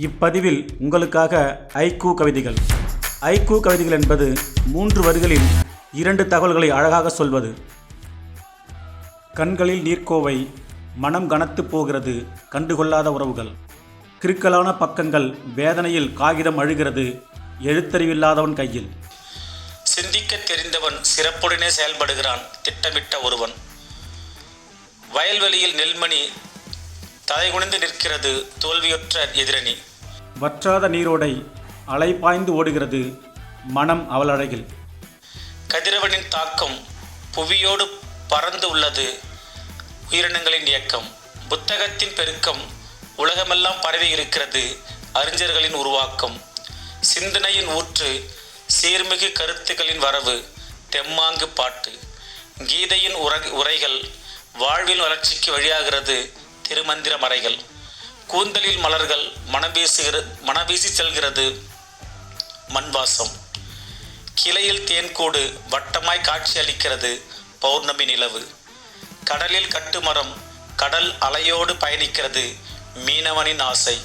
இப்பதிவில் உங்களுக்காக ஐக்கூ கவிதைகள். ஐக்கூ கவிதைகள் என்பது மூன்று வரிகளில் இரண்டு தகவல்களை அழகாக சொல்வது. கண்களில் நீர்க்கோவை மனம் கனத்து போகிறது கண்டுகொள்ளாத உறவுகள். கிறுக்கலான பக்கங்கள் வேதனையில் காகிதம் அழுகிறது எழுத்தறிவில்லாதவன் கையில். சிந்திக்க தெரிந்தவன் சிறப்புடனே செயல்படுகிறான் திட்டமிட்ட ஒருவன். வயல்வெளியில் நெல்மணி தலைகுனிந்து நிற்கிறது தோல்வியுற்ற எதிரணி. வற்றாத நீரோடை அலை பாய்ந்து ஓடுகிறது மனம் அவள் அழகில் கதிரவனின் தாக்கம் புவியோடு பறந்து உள்ளது. உயிரினங்களின் இயக்கம். புத்தகத்தின் பெருக்கம் உலகமெல்லாம் பரவி இருக்கிறது. அறிஞர்களின் உருவாக்கம். சிந்தனையின் ஊற்று சீர்மிகு கருத்துக்களின் வரவு தெம்மாங்கு பாட்டு. கீதையின் உர உரைகள் வாழ்வின் வளர்ச்சிக்கு வழியாகிறது திருமந்திர மறைகள். கூந்தலில் மலர்கள் மனம் வீசுகிற மனவீசி செல்கிறது. மண்வாசம். கிளையில் தேன்கூடு வட்டமாய் காட்சி அளிக்கிறது பௌர்ணமி நிலவு. கடலில் கட்டுமரம் கடல் அலையோடு பயணிக்கிறது மீனவனின் ஆசை.